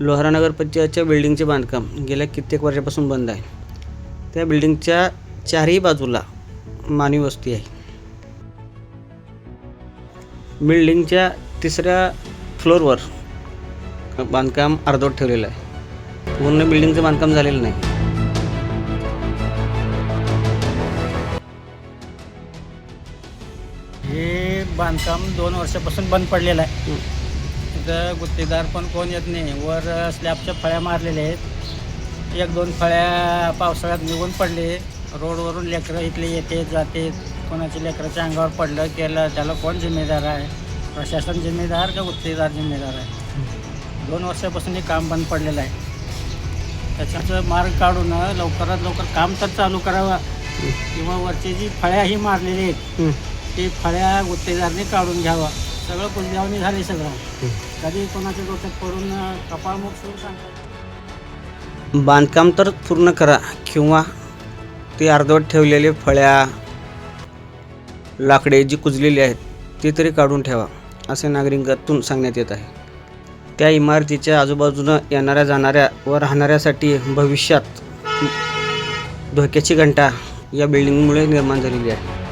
लोहारा नगर पंचायतच्या बिल्डिंगचे बांधकाम गेल्या कित्येक वर्षापासून बंद आहे. त्या बिल्डिंगच्या चारही बाजूला मानवी वस्ती आहे. बिल्डिंगच्या तिसऱ्या फ्लोअरवर बांधकाम अर्धवट ठेवलेलं आहे. पूर्ण बिल्डिंगचं बांधकाम झालेलं नाही. हे बांधकाम दोन वर्षापासून बंद पडलेलं आहे. इथं गुत्तेदार पण कोण येत नाही. वर स्लॅबच्या फळ्या मारलेल्या आहेत. एक दोन फळ्या पावसाळ्यात निघून पडले. रोडवरून लेकरं इथले येते जाते. कोणाच्या लेकराच्या अंगावर पडलं केलं त्याला कोण जिम्मेदार आहे? प्रशासन जिम्मेदार का गुत्तेदार जिम्मेदार आहे? दोन वर्षापासून हे काम बंद पडलेलं आहे. त्याच्याचं मार्ग काढून लवकरात लवकर काम तर चालू करावं. किंवा वरचे जी फळ्या ही मारलेली आहेत ते फळ्या गुत्तेदारने काढून घ्यावा. सगळं कुलजावणी झाले सगळं. कधी कोणाच्या डोक्यात पडून कपाळमुख सुरू सांगतात बांधकाम तर पूर्ण करा किंवा ते अर्धवट ठेवलेले फळ्या लाकडे जी कुजलेली आहेत ते तरी काढून ठेवा असे नागरिकातून सांगण्यात येत आहे. त्या इमारतीच्या आजूबाजूनं येणाऱ्या जाणाऱ्या व राहणाऱ्यासाठी भविष्यात धोक्याची घंटा या बिल्डिंगमुळे निर्माण झालेली आहे.